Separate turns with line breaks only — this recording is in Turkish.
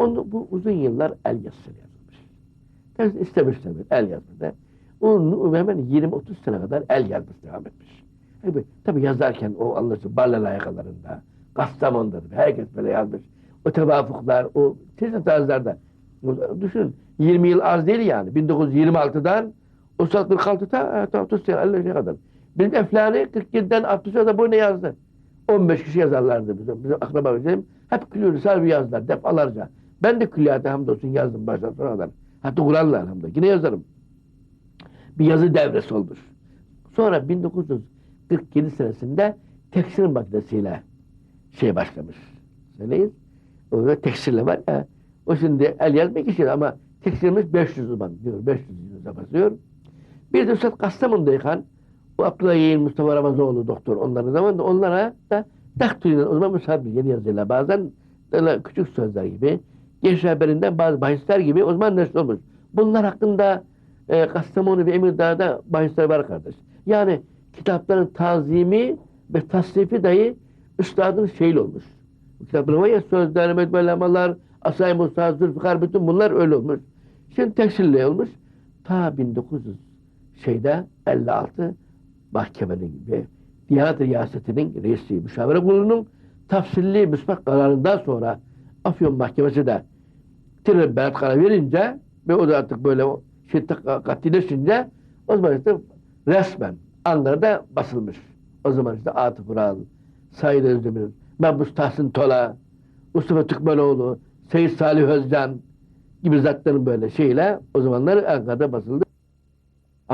onu, bu uzun yıllar el yazısıyla yazılmış. Tabii istemiş tabii el yazmada. Onun hemen 20-30 sene kadar el yazması devam etmiş. Tabii, tabii yazarken o anlaşılır Barlala yakalarında, Kastamonu'da herkes böyle yazmış. O tevafuklar, o çeşitli tarzlarda. Düşün 20 yıl az değil yani. 1926'dan o 46'da hatta 30 sene 50'ye kadar. Bizim Eflani 47'den 60'a da bu ne yazdı? 15 kişi yazarlardı bizim, bizim akraba bizim. Hep külüyoruz, harbi yazdılar defalarca. Ben de külliyata hamdolsun yazdım baştan sona kadar. Hatta Kur'an'la hamdolsun. Yine yazarım. Bir yazı devresi olmuş. Sonra 1947 senesinde tekstil makinesiyle şey başlamış. Söyleyin. O da tekstille var ya. O şimdi el yazmak için ama tekstilimiz 500 zaman diyor. 500 yüze basıyor. Bir de Üstad Kastamonu'dayken bu Abdullah Yeğen Mustafa Ramazoğlu doktor onların zamanında onlara da daktiliyle o zaman misafir yeni yazıyla bazen böyle küçük sözler gibi genç haberinden bazı bahisler gibi o zaman neşre olmuş. Bunlar hakkında e, Kastamonu ve Emirdağ'da bahisler var kardeş. Yani kitapların tazimi ve tasnifi dahi üstadın şeyle olmuş. Bu kitapların var ya sözler, medbelamalar, Asay Musa, Zülfikar bütün bunlar öyle olmuş. Şimdi teksille olmuş. Ta 1900 şeyde 56 mahkemenin ve Diyanet Riyaseti'nin reisi müşavire kurulunun tafsilli müsbet kararından sonra Afyon Mahkemesi de tire berat karar verince ve o da artık böyle şiddet katileşince o zaman işte resmen Ankara'da basılmış. O zaman işte Atıf Ural, Said Özdemir, Mahmut Tahsin Tola, Mustafa Türkmenoğlu, Seyit Salih Özcan gibi zatların böyle şeyle o zamanlar Ankara'da basıldı.